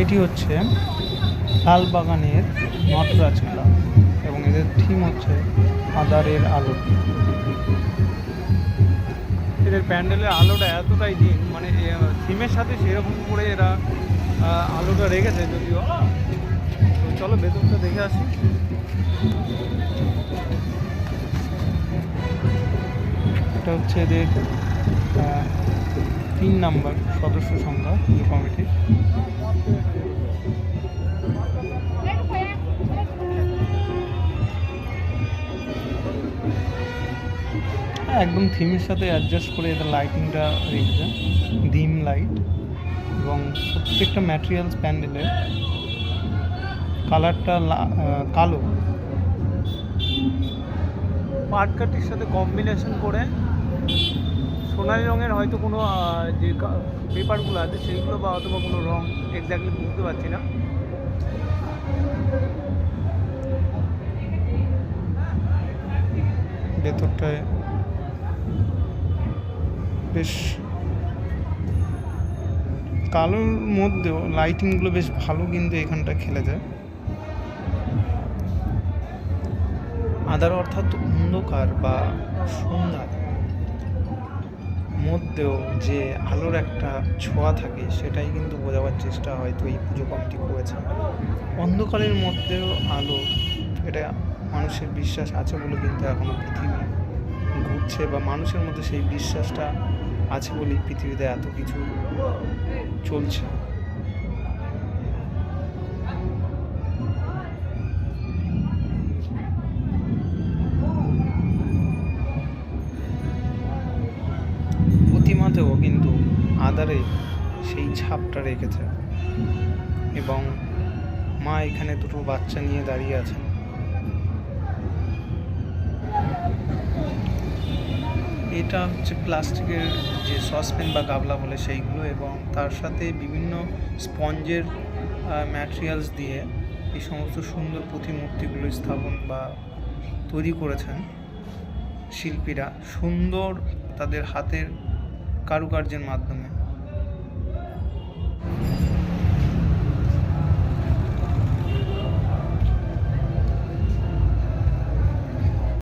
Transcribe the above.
এটি হচ্ছে লাল বাগানের নটরাজ ক্লাব এবং এদের থিম হচ্ছে আদারের আলো। এদের প্যান্ডেলের আলোটা এতটাই দিন মানে থিমের সাথে সেরকম করে এরা আলোটা রেখেছে যদিও। তো চলো বেতনটা দেখে আসি। এটা হচ্ছে এদের তিন নাম্বার সদস্য সংখ্যা পুজো কমিটির হ্যাঁ, একদম থিমের সাথে অ্যাডজাস্ট করে এদের লাইটিংটা রেখেছে ডিম লাইট এবং প্রত্যেকটা ম্যাটেরিয়ালস প্যান্ডেলের কালারটা কালো। পাটকাঠির সাথে কম্বিনেশন করে সোনালি রঙের হয়তো কোনো যে পেপারগুলো আছে সেইগুলো বা অথবা কোনো রং এক্স্যাক্টলি বুঝতে পারছি না। ভেতরটায় বেশ কালোর মধ্যেও লাইটিংগুলো বেশ ভালো কিন্তু এখানটা খেলে যায়। আদার অর্থাৎ অন্ধকার বা সন্ধ্যা। মধ্যেও যে আলোর একটা ছোঁয়া থাকে, সেটাই কিন্তু বোঝাবার চেষ্টা হয়তো এই পুজো কমিটি করেছে। অন্ধকারের মধ্যেও আলো, এটা মানুষের বিশ্বাস আছে বলে কিন্তু এখনও পৃথিবী ঘুরছে বা মানুষের মধ্যে সেই বিশ্বাসটা আছে বলেই পৃথিবীতে এত কিছু চলছে। প্রতিমাতেও কিন্তু আদারে সেই ছাপটা রেখেছে। এবং মা এখানে দুটো বাচ্চা নিয়ে দাঁড়িয়ে আছেন। এটা হচ্ছে প্লাস্টিকের যে সসপ্যান বা গাবলা বলে সেইগুলো এবং তার সাথে বিভিন্ন স্পঞ্জের ম্যাটেরিয়ালস দিয়ে এই সমস্ত সুন্দর প্রতিমূর্তিগুলো স্থাপন বা তৈরি করেছেন শিল্পীরা। সুন্দর তাদের হাতের কারুকার্যের মাধ্যমে